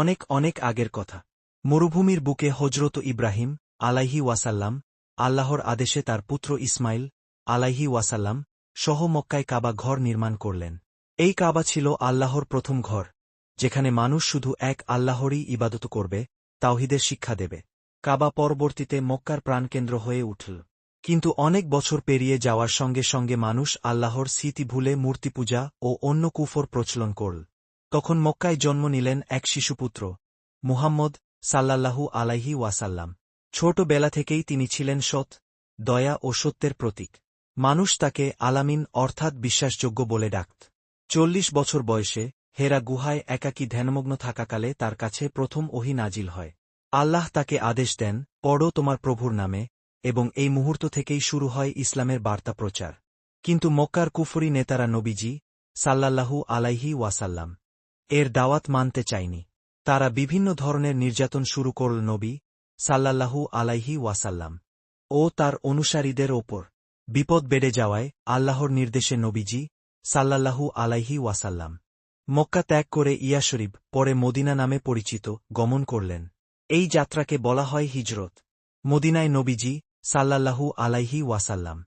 অনেক অনেক আগের কথা। মরুভূমির বুকে হজরত ইব্রাহিম আলাইহি ওয়াসাল্লাম আল্লাহর আদেশে তার পুত্র ইসমাইল আলাইহি ওয়াসাল্লাম সহ মক্কায় কাবা ঘর নির্মাণ করলেন। এই কাবা ছিল আল্লাহর প্রথম ঘর, যেখানে মানুষ শুধু এক আল্লাহরই ইবাদত করবে, তাওহিদের শিক্ষা দেবে। কাবা পরবর্তীতে মক্কার প্রাণকেন্দ্র হয়ে উঠল। কিন্তু অনেক বছর পেরিয়ে যাওয়ার সঙ্গে সঙ্গে মানুষ আল্লাহর স্মৃতি ভুলে মূর্তিপূজা ও অন্য কুফর প্রচলন করল। তখন মক্কায় জন্ম নিলেন এক শিশুপুত্র, মুহাম্মদ সাল্লাল্লাহু আলাইহি ওয়াসাল্লাম। ছোটবেলা থেকেই তিনি ছিলেন সৎ, দয়া ও সত্যের প্রতীক। মানুষ তাকে আলামিন অর্থাৎ বিশ্বাসযোগ্য বলে ডাকত। চল্লিশ বছর বয়সে হেরা গুহায় একাকী ধ্যানমগ্ন থাকাকালে তার কাছে প্রথম ওহি নাজিল হয়। আল্লাহ তাকে আদেশ দেন, পড়ো তোমার প্রভুর নামে, এবং এই মুহূর্ত থেকেই শুরু হয় ইসলামের বার্তা প্রচার। কিন্তু মক্কার কুফরি নেতারা নবীজি সাল্লাল্লাহু আলাইহি ওয়াসাল্লাম এর দাওয়াত মানতে চায়নি তারা বিভিন্ন ধরনের নির্যাতন শুরু করল নবী সাল্লাল্লাহু আলাইহি ওয়াসাল্লাম ও তার অনুসারীদের ওপর। বিপদ বেড়ে যাওয়ায় আল্লাহর নির্দেশে নবীজি সাল্লাল্লাহু আলাইহি ওয়াসাল্লাম মক্কা ত্যাগ করে ইয়া শরীফ পরে মদিনা নামে পরিচিত গমন করলেন। এই যাত্রাকে বলা হয় হিজরত। মদিনায় নবীজি সাল্লাল্লাহু আলাইহি ওয়াসাল্লাম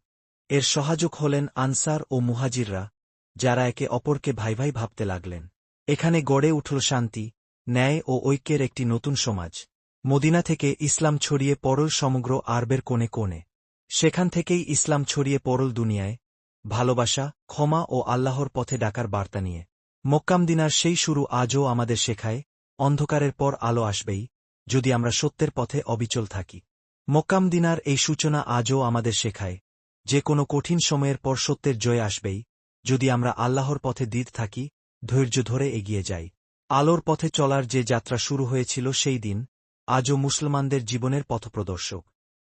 এর সহায়ক হলেন আনসার ও মুহাজিররা, যারা একে অপরকে ভাই ভাই ভাবতে লাগলেন। এখানে গড়ে উঠল শান্তি, ন্যায় ও ঐক্যের একটি নতুন সমাজ। মদিনা থেকে ইসলাম ছড়িয়ে পড়ল সমগ্র আরবের কোণে কোণে। সেখান থেকেই ইসলাম ছড়িয়ে পড়ল দুনিয়ায়, ভালোবাসা, ক্ষমা ও আল্লাহর পথে ডাকার বার্তা নিয়ে। মক্কামদিনার সেই শুরু আজও আমাদের শেখায়, অন্ধকারের পর আলো আসবেই, যদি আমরা সত্যের পথে অবিচল থাকি। মক্কামদিনার এই সূচনা আজও আমাদের শেখায়, যে কোনো কঠিন সময়ের পর সত্যের জয় আসবেই, যদি আমরা আল্লাহর পথে দিদ থাকি ধৈর্য ধরে এগিয়ে যাই। আলোর পথে চলার যে যাত্রা শুরু হয়েছিল সেই দিন, আজও মুসলমানদের জীবনের পথপ্রদর্শক।